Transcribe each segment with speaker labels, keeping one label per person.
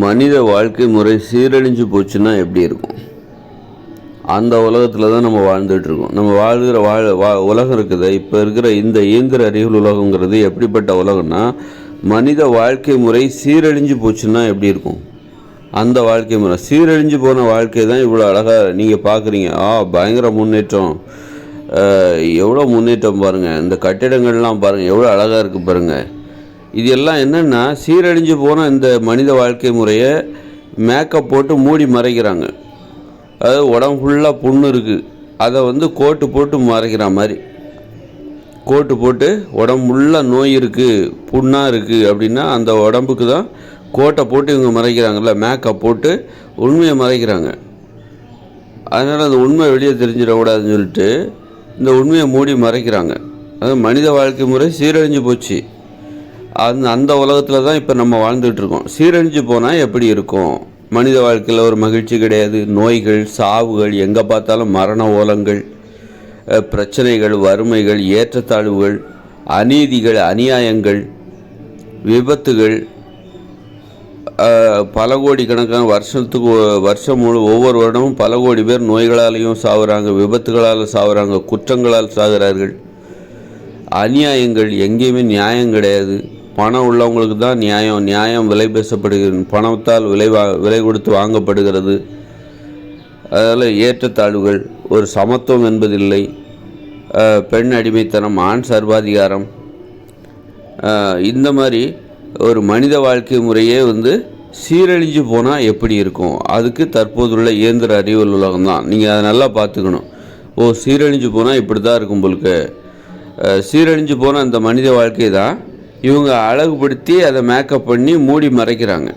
Speaker 1: மனித வாழ்க்கை முறை சீரழிஞ்சு போச்சுன்னா எப்படி இருக்கும்? அந்த உலகத்தில் தான் நம்ம வாழ்ந்துட்டுருக்கோம் நம்ம வாழ்கிற வாழ் வா உலகம் இருக்குது. இப்போ இருக்கிற இந்த இயந்திர அறிவியல் உலகங்கிறது எப்படிப்பட்ட உலகம்னா மனித வாழ்க்கை முறை சீரழிஞ்சு போச்சுன்னா எப்படி இருக்கும்? அந்த வாழ்க்கை முறை. சீரழிஞ்சு போன வாழ்க்கை தான் இவ்வளோ அழகாக நீங்கள் பார்க்குறீங்க ஆ பயங்கர முன்னேற்றம். எவ்வளோ முன்னேற்றம் பாருங்கள் இந்த கட்டிடங்கள்லாம் பாருங்கள் எவ்வளோ அழகாக இருக்குது பாருங்கள் இது எல்லாம் என்னென்னா சீரழிஞ்சு போன இந்த மனித வாழ்க்கை முறையை மேக்கப் போட்டு மூடி மறைக்கிறாங்க. அதாவது உடம்பு ஃபுல்லாக புண்ணு இருக்குது அதை வந்து கோட்டு போட்டு மறைக்கிற மாதிரி. கோட்டு போட்டு உடம்பு ஃபுல்லாக நோய் இருக்குது புண்ணாக இருக்குது அப்படின்னா அந்த உடம்புக்கு தான் கோட்டை போட்டு இவங்க மறைக்கிறாங்கல்ல மேக்கப் போட்டு உண்மையை மறைக்கிறாங்க. அதனால் அந்த உண்மை வெளியே தெரிஞ்சிடக்கூடாதுன்னு சொல்லிட்டு இந்த உண்மையை மூடி மறைக்கிறாங்க. அது மனித வாழ்க்கை முறை சீரழிஞ்சு போச்சு. அந்த அந்த உலகத்தில் தான் இப்போ நம்ம வாழ்ந்துட்டுருக்கோம் சீரழிஞ்சு போனால் எப்படி இருக்கும்? மனித வாழ்க்கையில் ஒரு மகிழ்ச்சி கிடையாது. நோய்கள் சாவுகள் எங்கே பார்த்தாலும் மரண ஓலங்கள் பிரச்சனைகள் வறுமைகள் ஏற்றத்தாழ்வுகள் அநீதிகள் அநியாயங்கள் விபத்துகள் பல கோடி கணக்கான வருஷத்துக்கு வருஷம் முழு ஒவ்வொரு வருடமும் பல கோடி பேர் நோய்களாலையும் சாகுறாங்க விபத்துகளால் சாகுறாங்க குற்றங்களால் சாகுறார்கள். அநியாயங்கள் எங்கேயுமே நியாயம் கிடையாது. பணம் உள்ளவங்களுக்கு தான் நியாயம் நியாயம் விலை பேசப்படுகிறது. பணத்தால் விலை வா விலை கொடுத்து வாங்கப்படுகிறது. அதில் ஏற்றத்தாழ்வுகள் ஒரு சமத்துவம் என்பதில்லை. பெண் அடிமைத்தனம் ஆண் சர்வாதிகாரம். இந்த மாதிரி ஒரு மனித வாழ்க்கை முறையே வந்து சீரழிஞ்சு போனால் எப்படி இருக்கும்? அதுக்கு தற்போதுள்ள இயந்திர அறிவியல் உலகம் தான். நீங்கள் அதை நல்லா பார்த்துக்கணும். ஓ சீரழிஞ்சு போனால் இப்படி தான் இருக்கும் உங்களுக்கு சீரழிஞ்சு போன அந்த மனித வாழ்க்கை தான் இவங்க அழகுபடுத்தி அதை மேக்கப் பண்ணி மூடி மறைக்கிறாங்க.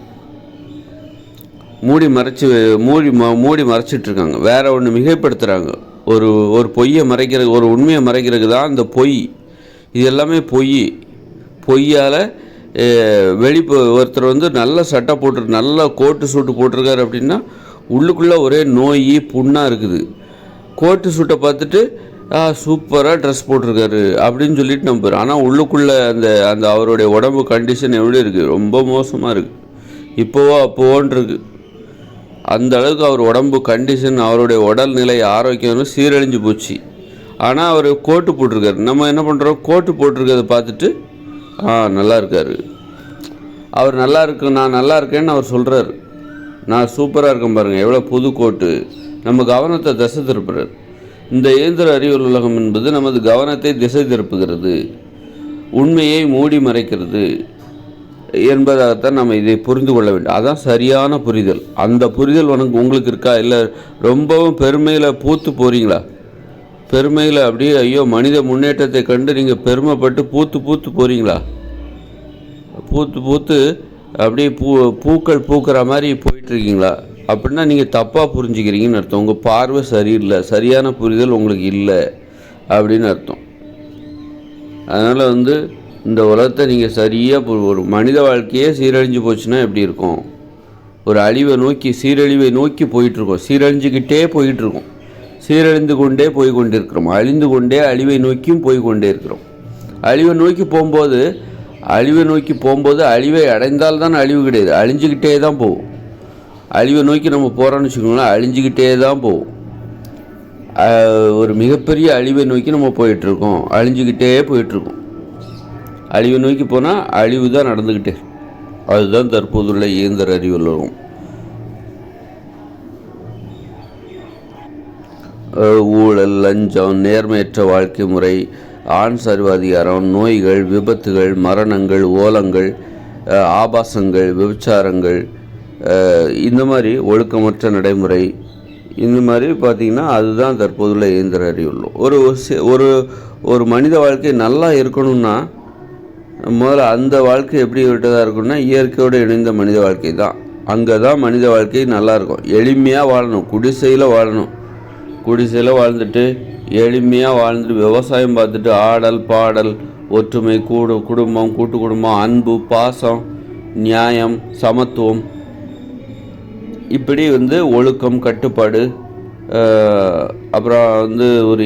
Speaker 1: மூடி மறைச்சி மூடி ம மூடி மறைச்சிட்டு இருக்காங்க ஒன்று மிகைப்படுத்துகிறாங்க ஒரு ஒரு பொய்யை மறைக்கிற ஒரு உண்மையை மறைக்கிறதுக்கு தான் அந்த பொய். இது எல்லாமே பொய். பொய்யால் வெளி ஒருத்தர் வந்து நல்ல சட்டை போட்டு நல்ல கோட்டு சூட்டு போட்டிருக்காரு அப்படின்னா உள்ளுக்குள்ளே ஒரே நோய் புண்ணாக இருக்குது. கோட்டு சூட்டை பார்த்துட்டு சூப்பராக ட்ரெஸ் போட்டிருக்காரு அப்படின்னு சொல்லிட்டு நம்புறோம் ஆனால் உள்ளுக்குள்ளே அந்த அந்த அவருடைய உடம்பு கண்டிஷன் எப்படி இருக்குது ரொம்ப மோசமாக இருக்குது இப்போவோ அப்போவோன்றிருக்கு அந்த அளவுக்கு அவர் உடம்பு கண்டிஷன் அவருடைய உடல் நிலை ஆரோக்கியம் சீரழிஞ்சு போச்சு. ஆனால் அவர் கோட்டு போட்டிருக்காரு. நம்ம என்ன பண்ணுறோம் கோட்டு போட்டிருக்கிறத பார்த்துட்டு ஆ நல்லா இருக்காரு. அவர் நல்லா இருக்கு நான் நல்லா இருக்கேன்னு அவர் சொல்கிறாரு நான் சூப்பராக இருக்கேன் பாருங்கள் எவ்வளோ புது கோட்டு நம்ம கவனத்தை திசை திருப்புறாரு. இந்த இயந்திர அறிவியல் உலகம் என்பது நமது கவனத்தை திசை திருப்புகிறது உண்மையை மூடி மறைக்கிறது என்பதாகத்தான் நம்ம இதை புரிந்து கொள்ள வேண்டும். அதான் சரியான புரிதல். அந்த புரிதல் உனக்கு உங்களுக்கு இருக்கா? இல்லை ரொம்பவும் பெருமையில் பூத்து போகிறீங்களா பெருமையில் அப்படியே ஐயோ மனித முன்னேற்றத்தை கண்டு நீங்கள் பெருமைப்பட்டு பூத்து பூத்து போகிறீங்களா பூத்து பூத்து அப்படியே பூ பூக்கள் பூக்கிற மாதிரி போயிட்டுருக்கீங்களா அப்படின்னா நீங்கள் தப்பாக புரிஞ்சுக்கிறீங்கன்னு அர்த்தம். உங்கள் பார்வை சரியில்லை சரியான புரிதல் உங்களுக்கு இல்லை அப்படின்னு அர்த்தம். அதனால் வந்து இந்த உலகத்தை நீங்கள் சரியாக ஒரு மனித வாழ்க்கையே சீரழிஞ்சு போச்சுன்னா எப்படி இருக்கும்? ஒரு அழிவை நோக்கி சீரழிவை நோக்கி போயிட்டுருக்கோம். சீரழிஞ்சுக்கிட்டே போயிட்டுருக்கோம். சீரழிந்து கொண்டே போய் கொண்டிருக்கிறோம். அழிந்து கொண்டே அழிவை நோக்கியும் போய் கொண்டே இருக்கிறோம். அழிவை நோக்கி போகும்போது அழிவை நோக்கி போகும்போது அழிவை அடைந்தால் தான் அழிவு கிடையாது. அழிஞ்சுக்கிட்டே தான் போகும். அழிவை நோக்கி நம்ம போகிறோம்னு வச்சுக்கோங்களேன் அழிஞ்சிக்கிட்டே தான் போகும் ஒரு மிகப்பெரிய அழிவை நோக்கி நம்ம போயிட்டுருக்கோம். அழிஞ்சுக்கிட்டே போயிட்டுருக்கோம். அழிவை நோக்கி போனால் அழிவு தான் நடந்துக்கிட்டே அதுதான் தற்போதுள்ள இயந்திர அறிவுலகம் ஊழல் லஞ்சம் நேர்மையற்ற வாழ்க்கை முறை ஆண் சர்வாதிகாரம் நோய்கள் விபத்துகள் மரணங்கள் ஓலங்கள் ஆபாசங்கள் விபச்சாரங்கள் இந்த மாதிரி ஒழுக்கமற்ற நடைமுறை இந்த மாதிரி பார்த்திங்கன்னா அதுதான் தற்போதுள்ள இயந்திர அறிவுள்ள ஒரு ஒரு ஒரு மனித வாழ்க்கை நல்லா இருக்கணும்னா முதல்ல அந்த வாழ்க்கை எப்படி விட்டதாக இருக்கும்னா இயற்கையோடு இணைந்த மனித வாழ்க்கை தான். அங்கே தான் மனித வாழ்க்கை நல்லாயிருக்கும் எளிமையாக வாழணும். குடிசையில் வாழணும். குடிசையில் வாழ்ந்துட்டு எளிமையாக வாழ்ந்துட்டு விவசாயம் பார்த்துட்டு ஆடல் பாடல் ஒற்றுமை கூடு குடும்பம் கூட்டு குடும்பம் அன்பு பாசம் நியாயம் சமத்துவம் இப்படி வந்து ஒழுக்கம் கட்டுப்பாடு அப்புறம் வந்து ஒரு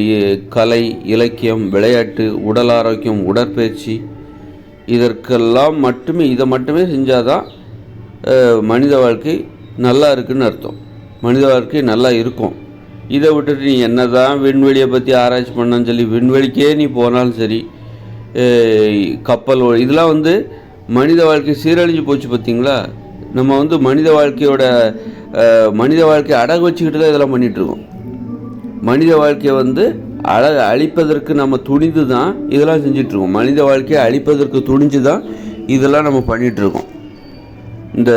Speaker 1: கலை இலக்கியம் விளையாட்டு உடல் ஆரோக்கியம் உடற்பயிற்சி இதற்கெல்லாம் மட்டுமே இதை மட்டுமே செஞ்சாதான்
Speaker 2: தான் மனித வாழ்க்கை நல்லா இருக்குன்னு அர்த்தம். மனித வாழ்க்கை நல்லா இருக்கும். இதை விட்டுட்டு நீ என்ன தான் விண்வெளியை பற்றி ஆராய்ச்சி பண்ணான்னு சொல்லி விண்வெளிக்கே நீ போனாலும் சரி கப்பல் இதெல்லாம் வந்து மனித வாழ்க்கை சீரழிஞ்சு போச்சு பார்த்தீங்களா? நம்ம வந்து மனித வாழ்க்கையோட மனித வாழ்க்கையை அடகு வச்சுக்கிட்டு தான் இதெல்லாம் பண்ணிகிட்ருக்கோம் மனித வாழ்க்கையை வந்து அழ அழிப்பதற்கு நம்ம துணிந்து தான் இதெல்லாம் செஞ்சிட்ருக்கோம் மனித வாழ்க்கையை அழிப்பதற்கு துணிஞ்சு தான் இதெல்லாம் நம்ம பண்ணிகிட்ருக்கோம் இந்த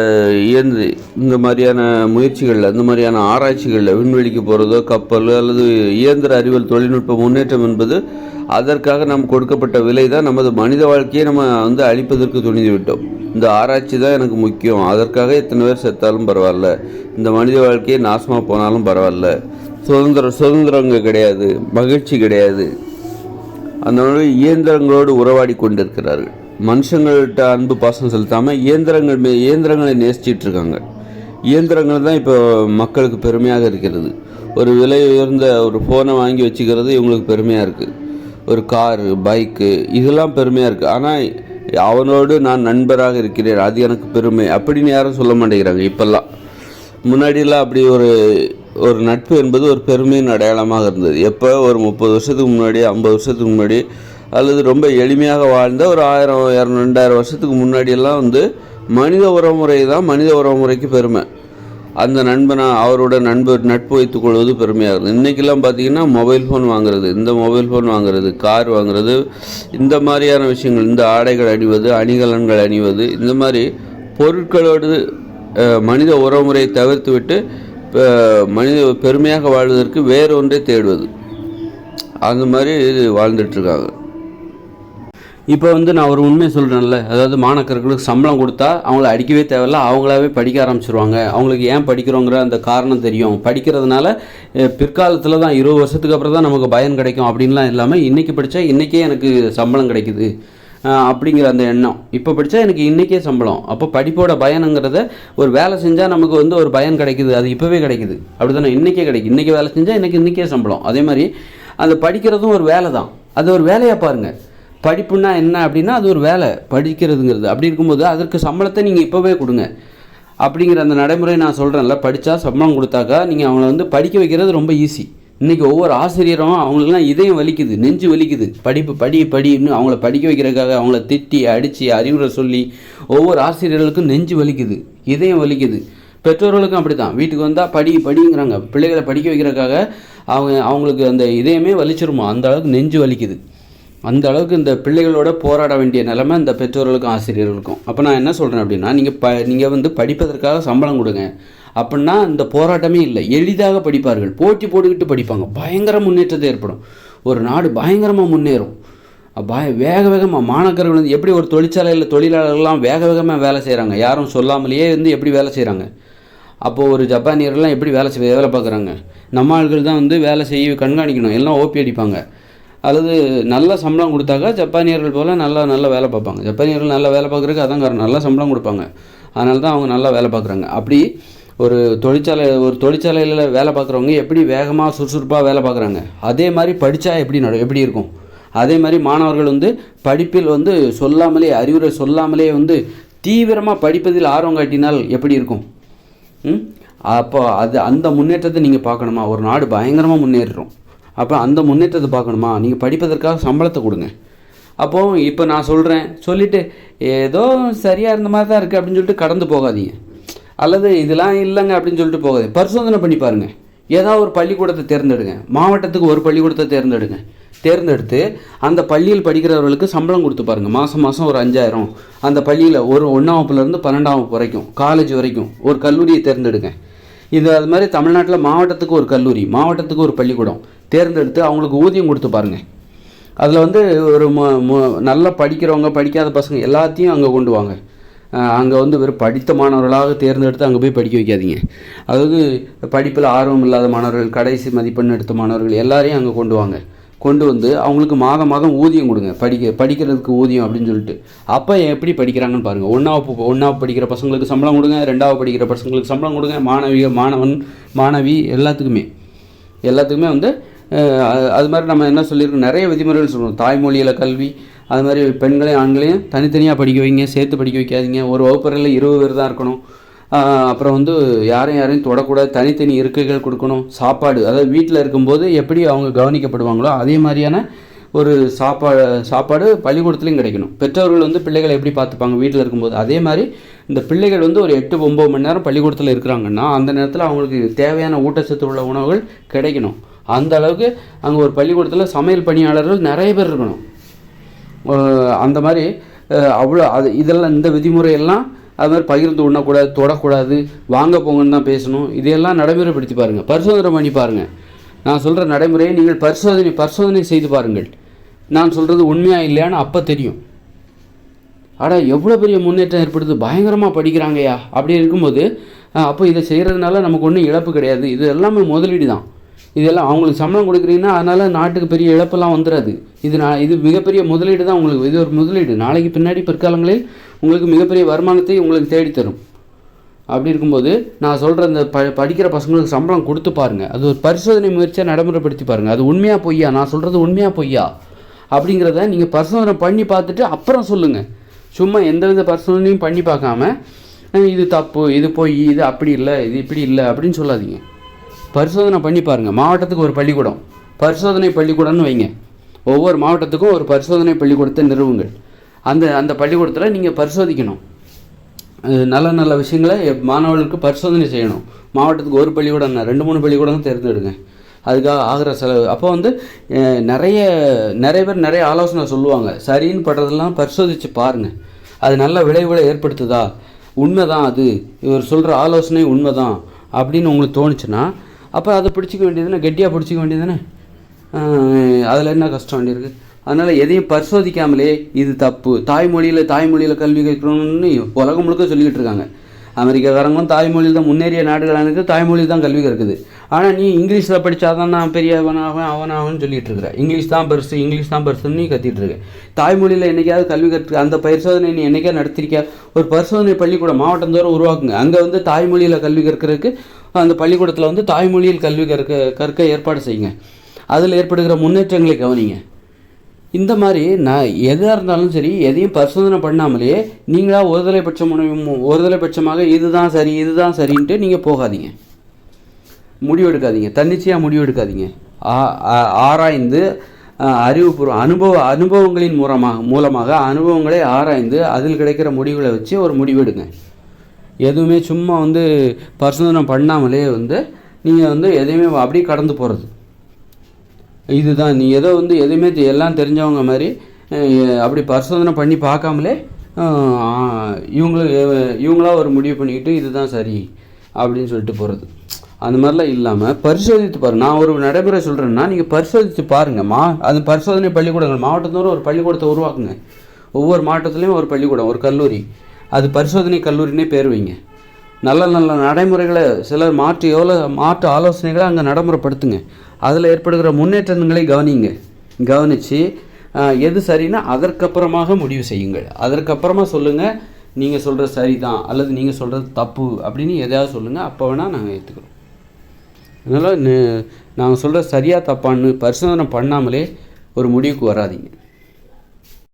Speaker 2: இயந்திர இந்த மாதிரியான முயற்சிகளில் இந்த மாதிரியான ஆராய்ச்சிகளில் விண்வெளிக்கு போகிறதோ கப்பல் அல்லது இயந்திர அறிவியல் தொழில்நுட்ப முன்னேற்றம் என்பது அதற்காக நாம் கொடுக்கப்பட்ட விலை தான் நமது மனித வாழ்க்கையை நம்ம வந்து அழிப்பதற்கு துணிந்து விட்டோம் இந்த ஆராய்ச்சி தான் எனக்கு முக்கியம். அதற்காக எத்தனை பேர் செத்தாலும் பரவாயில்ல. இந்த மனித வாழ்க்கையை நாசமாக போனாலும் பரவாயில்ல. சுதந்திரம் சுதந்திரங்க கிடையாது. மகிழ்ச்சி கிடையாது. அந்த இயந்திரங்களோடு உறவாடி கொண்டிருக்கிறார்கள். மனுஷங்கள்கிட்ட அன்பு பாசம் செலுத்தாமல் இயந்திரங்கள் மே இயந்திரங்களை நேசிச்சிட்டு இருக்காங்க இயந்திரங்கள் தான் இப்போ மக்களுக்கு பெருமையாக இருக்கிறது. ஒரு விலை உயர்ந்த ஒரு ஃபோனை வாங்கி வச்சுக்கிறது இவங்களுக்கு பெருமையாக இருக்குது ஒரு காரு பைக்கு இதெல்லாம் பெருமையாக இருக்குது ஆனால் அவனோடு நான் நண்பராக இருக்கிறேன். அது எனக்கு பெருமை. அப்படின்னு யாரும் சொல்ல மாட்டேங்கிறாங்க இப்போல்லாம். முன்னாடியெல்லாம் அப்படி ஒரு ஒரு நட்பு என்பது ஒரு பெருமையின் அடையாளமாக இருந்தது. எப்போ? ஒரு முப்பது வருஷத்துக்கு முன்னாடி ஐம்பது வருஷத்துக்கு முன்னாடி அல்லது ரொம்ப எளிமையாக வாழ்ந்த ஒரு ஆயிரம் இரநூறு ரெண்டாயிரம் வருஷத்துக்கு முன்னாடியெல்லாம் வந்து மனித உறவுமுறை தான் மனித உறவுமுறைக்கு பெருமை. அந்த நண்பனை அவரோட நண்பர் நட்பு வைத்துக் கொள்வது பெருமையாக இருக்குது இன்றைக்கெல்லாம் பார்த்தீங்கன்னா மொபைல் ஃபோன் வாங்குறது இந்த மொபைல் ஃபோன் வாங்குறது கார் வாங்குறது இந்த மாதிரியான விஷயங்கள் இந்த ஆடைகள் அணிவது அணிகலன்கள் அணிவது இந்த மாதிரி பொருட்களோடு மனித உறவுமுறையை தவிர்த்து விட்டு மனித பெருமையாக வாழ்வதற்கு வேறு ஒன்றை தேடுவது. அந்த மாதிரி வாழ்ந்துட்டுருக்காங்க இப்போ வந்து நான் ஒரு உண்மை சொல்கிறேன்ல அதாவது மாணக்கர்களுக்கு சம்பளம் கொடுத்தா அவங்கள அடிக்கவே தேவையில்ல. அவங்களாவே படிக்க ஆரம்பிச்சிருவாங்க. அவங்களுக்கு ஏன் படிக்கிறோங்கிற அந்த காரணம் தெரியும். படிக்கிறதுனால பிற்காலத்தில் தான் இருபது வருஷத்துக்கு அப்புறம் தான் நமக்கு பயன் கிடைக்கும் அப்படின்லாம் இல்லாமல் இன்றைக்கி படித்தா இன்றைக்கே எனக்கு சம்பளம் கிடைக்குது. அப்படிங்கிற அந்த எண்ணம். இப்போ படித்தா எனக்கு இன்றைக்கே சம்பளம். அப்போ படிப்போட பயனுங்கிறத ஒரு வேலை செஞ்சால் நமக்கு வந்து ஒரு பயன் கிடைக்குது. அது இப்போவே கிடைக்குது. அப்படி தானே இன்றைக்கே கிடைக்கும் இன்றைக்கி வேலை செஞ்சால் எனக்கு இன்றைக்கே சம்பளம். அதே மாதிரி அந்த படிக்கிறதும் ஒரு வேலை தான் அது ஒரு வேலையாக பாருங்கள் படிப்புன்னா என்ன அப்படின்னா அது ஒரு வேலை படிக்கிறதுங்கிறது. அப்படி இருக்கும்போது அதற்கு சம்பளத்தை நீங்கள் இப்போவே கொடுங்க. அப்படிங்கிற அந்த நடைமுறை நான் சொல்கிறேன்ல படித்தா சம்பளம் கொடுத்தாக்கா நீங்கள் அவங்கள வந்து படிக்க வைக்கிறது ரொம்ப ஈஸி இன்றைக்கி ஒவ்வொரு ஆசிரியரும் அவங்களெலாம் இதயம் வலிக்குது நெஞ்சு வலிக்குது. படிப்பு படி படின்னு அவங்கள படிக்க வைக்கிறதுக்காக அவங்கள திட்டி அடித்து அறிவுரை சொல்லி ஒவ்வொரு ஆசிரியர்களுக்கும் நெஞ்சு வலிக்குது இதயம் வலிக்குது. பெற்றோர்களுக்கும் அப்படி தான் வீட்டுக்கு வந்தால் படி படிங்கிறாங்க. பிள்ளைகளை படிக்க வைக்கிறதுக்காக அவங்க அவங்களுக்கு அந்த இதயமே வலிச்சிருமா? அந்த அளவுக்கு நெஞ்சு வலிக்குது. அந்த அளவுக்கு இந்த பிள்ளைகளோட போராட வேண்டிய நிலைமை இந்த பெற்றோர்களுக்கும் ஆசிரியர்களுக்கும். அப்போ நான் என்ன சொல்கிறேன் அப்படின்னா நீங்கள் ப நீங்கள் வந்து படிப்பதற்காக சம்பளம் கொடுங்க. அப்படின்னா இந்த போராட்டமே இல்லை. எளிதாக படிப்பார்கள். போட்டி போட்டுக்கிட்டு படிப்பாங்க. பயங்கர முன்னேற்றத்தை ஏற்படும். ஒரு நாடு பயங்கரமாக முன்னேறும். பய வேக வேகமாக மாணக்கர்கள் வந்து எப்படி ஒரு தொழிற்சாலையில் தொழிலாளர்கள்லாம் வேக வேகமாக வேலை செய்கிறாங்க யாரும் சொல்லாமலேயே வந்து எப்படி வேலை செய்கிறாங்க அப்போது ஒரு ஜப்பானியர்கள்லாம் எப்படி வேலை செய்ய வேலை பார்க்குறாங்க? நம்ம ஆள்கள் தான் வந்து வேலை செய்ய கண்காணிக்கணும். எல்லாம் ஓபி அடிப்பாங்க. அல்லது நல்ல சம்பளம் கொடுத்தாக்கா ஜப்பானியர்கள் போல் நல்லா நல்ல வேலை பார்ப்பாங்க. ஜப்பானியர்கள் நல்லா வேலை பார்க்குறதுக்கு அதான் காரணம். நல்ல சம்பளம் கொடுப்பாங்க. அதனால தான் அவங்க நல்லா வேலை பார்க்குறாங்க. அப்படி ஒரு தொழிற்சாலை ஒரு தொழிற்சாலையில் வேலை பார்க்குறவங்க எப்படி வேகமாக சுறுசுறுப்பாக வேலை பார்க்குறாங்க? அதே மாதிரி படித்தா எப்படி நட எப்படி இருக்கும்? அதே மாதிரி மாணவர்கள் வந்து படிப்பில் வந்து சொல்லாமலே அறிவுரை சொல்லாமலே வந்து தீவிரமாக படிப்பதில் ஆர்வம் காட்டினால் எப்படி இருக்கும்? அப்போ அது அந்த முன்னேற்றத்தை நீங்கள் பார்க்கணுமா? ஒரு நாடு பயங்கரமாக முன்னேறுறோம் அப்போ அந்த முன்னேற்றத்தை பார்க்கணுமா? நீங்கள் படிப்பதற்காக சம்பளத்தை கொடுங்க. அப்போது இப்போ நான் சொல்கிறேன் சொல்லிவிட்டு ஏதோ சரியாக இருந்த மாதிரி தான் இருக்குது அப்படின்னு சொல்லிட்டு கடந்து போகாதீங்க. அல்லது இதெல்லாம் இல்லைங்க அப்படின்னு சொல்லிட்டு போகாதீங்க. பரிசோதனை பண்ணி பாருங்கள் ஏதாவது ஒரு பள்ளிக்கூடத்தை தேர்ந்தெடுங்க. மாவட்டத்துக்கு ஒரு பள்ளிக்கூடத்தை தேர்ந்தெடுங்க. தேர்ந்தெடுத்து அந்த பள்ளியில் படிக்கிறவர்களுக்கு சம்பளம் கொடுத்து பாருங்கள் மாதம் மாதம் ஒரு அஞ்சாயிரம். அந்த பள்ளியில் ஒரு ஒன்றாம் வகுப்புலேருந்து பன்னெண்டாம் வகுப்பு வரைக்கும் காலேஜ் வரைக்கும் ஒரு கல்லூரியை தேர்ந்தெடுங்க. இது அது மாதிரி தமிழ்நாட்டில் மாவட்டத்துக்கு ஒரு கல்லூரி மாவட்டத்துக்கு ஒரு பள்ளிக்கூடம் தேர்ந்தெடுத்து அவங்களுக்கு ஊதியம் கொடுத்து பாருங்கள் அதில் வந்து ஒரு மு மு- நல்லா படிக்கிறவங்க படிக்காத பசங்க எல்லாத்தையும் அங்கே கொண்டு வாங்க. அங்கே வந்து வெறும் படித்த மாணவர்களாக தேர்ந்தெடுத்து அங்கே போய் படிக்க வைக்காதீங்க. அதாவது படிப்பில் ஆர்வம் இல்லாத மாணவர்கள் கடைசி மதிப்பெண் எடுத்த மாணவர்கள் எல்லாரையும் அங்கே கொண்டு வாங்க. கொண்டு வந்து அவங்களுக்கு மாதம் மாதம் ஊதியம் கொடுங்க. படிக்க படிக்கிறதுக்கு ஊதியம் அப்படின்னு சொல்லிட்டு. அப்போ எப்படி படிக்கிறாங்கன்னு பாருங்கள் ஒன்றாவது ஒன்றாவது படிக்கிற பசங்களுக்கு சம்பளம் கொடுங்க. ரெண்டாவது படிக்கிற பசங்களுக்கு சம்பளம் கொடுங்க. மாணவிக மாணவன் மாணவி எல்லாத்துக்குமே. எல்லாத்துக்குமே வந்து அது- அது மாதிரி நம்ம என்ன சொல்லியிருக்கோம்? நிறைய விதிமுறைகள் சொல்லுவோம் தாய்மொழியில் கல்வி அது மாதிரி பெண்களையும் ஆண்களையும் தனித்தனியாக படிக்க வைங்க. சேர்த்து படிக்க வைக்காதீங்க. ஒரு வகுப்பறையில் இருபது பேர் தான் இருக்கணும். அப்புறம் வந்து யாரையும் யாரையும் தொடக்கூடாது. தனித்தனி இருக்கைகள் கொடுக்கணும். சாப்பாடு அதாவது வீட்டில் இருக்கும்போது எப்படி அவங்க கவனிக்கப்படுவாங்களோ அதே மாதிரியான ஒரு சாப்பாடு சாப்பாடு பள்ளிக்கூடத்துலையும் கிடைக்கணும். பெற்றோர்கள் வந்து பிள்ளைகளை எப்படி பார்த்துப்பாங்க வீட்டில் இருக்கும்போது? அதே மாதிரி இந்த பிள்ளைகள் வந்து ஒரு எட்டு ஒம்பது மணி நேரம் பள்ளிக்கூடத்தில் இருக்கிறாங்கன்னா அந்த நேரத்தில் அவங்களுக்கு தேவையான ஊட்டச்சத்து உள்ள உணவுகள் கிடைக்கணும். அந்த அளவுக்கு அங்கே ஒரு பள்ளிக்கூடத்தில் சமையல் பணியாளர்கள் நிறைய பேர் இருக்கணும். அந்த மாதிரி அவ்வளோ அது இதெல்லாம் இந்த விதிமுறையெல்லாம் அது மாதிரி பகிர்ந்து உண்ணக்கூடாது தொடக்கூடாது வாங்க போங்கன்னு தான் பேசணும். இதையெல்லாம் நடைமுறைப்படுத்தி பாருங்கள் பரிசோதனை பண்ணி பாருங்கள் நான் சொல்கிற நடைமுறையை நீங்கள் பரிசோதனை பரிசோதனை செய்து பாருங்கள். நான் சொல்கிறது உண்மையாக இல்லையான்னு அப்போ தெரியும். அடா எவ்வளோ பெரிய முன்னேற்றம் ஏற்படுது? பயங்கரமாக படிக்கிறாங்கய்யா. அப்படி இருக்கும்போது அப்போ இதை செய்கிறதுனால நமக்கு ஒன்றும் இழப்பு கிடையாது. இது எல்லாமே முதலீடு தான் இதெல்லாம் அவங்களுக்கு சம்பளம் கொடுக்குறீங்கன்னா அதனால் நாட்டுக்கு பெரிய இழப்பெல்லாம் வந்துடாது இது நான் இது மிகப்பெரிய முதலீடு தான் உங்களுக்கு இது ஒரு முதலீடு. நாளைக்கு பின்னாடி பிற்காலங்களில் உங்களுக்கு மிகப்பெரிய வருமானத்தை உங்களுக்கு தேடித்தரும். அப்படி இருக்கும்போது நான் சொல்கிற இந்த ப படிக்கிற பசங்களுக்கு சம்பளம் கொடுத்து பாருங்கள் அது ஒரு பரிசோதனை முயற்சியாக நடைமுறைப்படுத்தி பாருங்கள் அது உண்மையாக பொய்யா? நான் சொல்கிறது உண்மையாக பொய்யா? அப்படிங்கிறத நீங்கள் பரிசோதனை பண்ணி பார்த்துட்டு அப்புறம் சொல்லுங்கள் சும்மா எந்தவித பரிசோதனையும் பண்ணி பார்க்காம இது தப்பு இது பொய் இது அப்படி இல்லை இது இப்படி இல்லை அப்படின்னு சொல்லாதீங்க. பரிசோதனை பண்ணி பாருங்கள் மாவட்டத்துக்கு ஒரு பள்ளிக்கூடம். பரிசோதனை பள்ளிக்கூடம்னு வைங்க. ஒவ்வொரு மாவட்டத்துக்கும் ஒரு பரிசோதனை பள்ளிக்கூடத்தை நிறுவுங்கள். அந்த அந்த பள்ளிக்கூடத்தில் நீங்கள் பரிசோதிக்கணும். நல்ல நல்ல விஷயங்களை மாணவர்களுக்கு பரிசோதனை செய்யணும். மாவட்டத்துக்கு ஒரு பள்ளிக்கூடம் ரெண்டு மூணு பள்ளிக்கூடம் தேர்ந்தெடுங்க. அதுக்காக ஆகிற செலவு. அப்போ வந்து நிறைய நிறைய பேர் நிறைய ஆலோசனை சொல்லுவாங்க. சரின்னு படுறதெல்லாம் பரிசோதித்து பாருங்கள் அது நல்ல விளைவுகளை ஏற்படுத்துதா? உண்மைதான் அது. இவர் சொல்கிற ஆலோசனை உண்மைதான் அப்படின்னு உங்களுக்கு தோணுச்சுன்னா அப்போ அதை பிடிச்சிக்க வேண்டியதுதானே கெட்டியாக பிடிச்சிக்க வேண்டியதுதானே அதில் என்ன கஷ்டம் வேண்டியிருக்கு? அதனால் எதையும் பரிசோதிக்காமலே இது தப்பு. தாய்மொழியில் தாய்மொழியில் கல்வி கேட்கணும்னு உலகம் முழுக்க சொல்லிக்கிட்டு இருக்காங்க. அமெரிக்காக்காரங்களும் தாய்மொழியில் தான் முன்னேறிய நாடுகளானது தாய்மொழியில் தான் கல்வி கற்குது. ஆனால் நீ இங்கிலீஷில் படித்தாதான் நான் பெரியவனாகவேன் அவனாகன்னு சொல்லிட்டு இருக்கிற. இங்கிலீஷ் தான் பெருசு இங்கிலீஷ் தான் பெருசுன்னு நீ கத்திட்டு இருக்க. தாய்மொழியில் என்னைக்காவது கல்வி கற்று அந்த பரிசோதனை நீ என்னைக்கா நடத்திருக்கியா? ஒரு பரிசோதனை பள்ளிக்கூடம் மாவட்டந்தோறும் உருவாக்குங்க. அங்கே வந்து தாய்மொழியில் கல்வி கற்கிறதுக்கு அந்த பள்ளிக்கூடத்தில் வந்து தாய்மொழியில் கல்வி கற்க கற்க ஏற்பாடு செய்யுங்க. அதில் ஏற்படுகிற முன்னேற்றங்களை கவனிங்க. இந்த மாதிரி நான் எதாக இருந்தாலும் சரி எதையும் பரிசோதனை பண்ணாமலேயே நீங்களாக ஒருதலை பட்சம் ஒருதலை பட்சமாக இதுதான் சரி இதுதான் சரின்ட்டு நீங்கள் போகாதீங்க. முடிவெடுக்காதீங்க. தன்னிச்சையாக முடிவெடுக்காதீங்க. ஆ- ஆ- ஆராய்ந்து அறிவுபூர்வம் அனுபவ அனுபவங்களின் மூலமாக மூலமாக அனுபவங்களை ஆராய்ந்து அதில் கிடைக்கிற முடிவுகளை வச்சு ஒரு முடிவெடுங்க. எதுவுமே சும்மா வந்து பரிசோதனை பண்ணாமலே வந்து நீங்கள் வந்து எதையுமே அப்படியே கடந்து போகிறது இதுதான். நீ ஏதோ வந்து எதுவுமே எல்லாம் தெரிஞ்சவங்க மாதிரி அப்படி பரிசோதனை பண்ணி பார்க்காமலே இவங்களும் இவங்களாக ஒரு முடிவு பண்ணிக்கிட்டு இதுதான் சரி அப்படின்னு சொல்லிட்டு போகிறது அந்த மாதிரிலாம் இல்லாமல் பரிசோதித்து பாரு. நான் ஒரு நடைமுறை சொல்கிறேன்னா நீங்கள் பரிசோதித்து பாருங்கள் மா அந்த பரிசோதனை பள்ளிக்கூடங்கள் மாவட்டத்தோறும் ஒரு பள்ளிக்கூடத்தை உருவாக்குங்க. ஒவ்வொரு மாவட்டத்துலேயும் ஒரு பள்ளிக்கூடம் ஒரு கல்லூரி. அது பரிசோதனை கல்லூரினே பேர் வைங்க. நல்ல நல்ல நடைமுறைகளை சிலர் மாற்று எவ்வளோ மாற்று ஆலோசனைகளை அங்கே நடைமுறைப்படுத்துங்க. அதில் ஏற்படுகிற முன்னேற்றங்களை கவனிங்க. கவனித்து எது சரின்னா அதற்கப்புறமாக முடிவு செய்யுங்கள். அதற்கப்புறமா சொல்லுங்கள் நீங்கள் சொல்கிறது சரி தான் அல்லது நீங்கள் சொல்கிறது தப்பு அப்படின்னு எதையாவது சொல்லுங்கள் அப்போ வேணால் நாங்கள் ஏற்றுக்கிறோம் அதனால் நாங்கள் சொல்கிற சரியாக தப்பான்னு பரிசோதனை பண்ணாமலே ஒரு முடிவுக்கு வராதீங்க.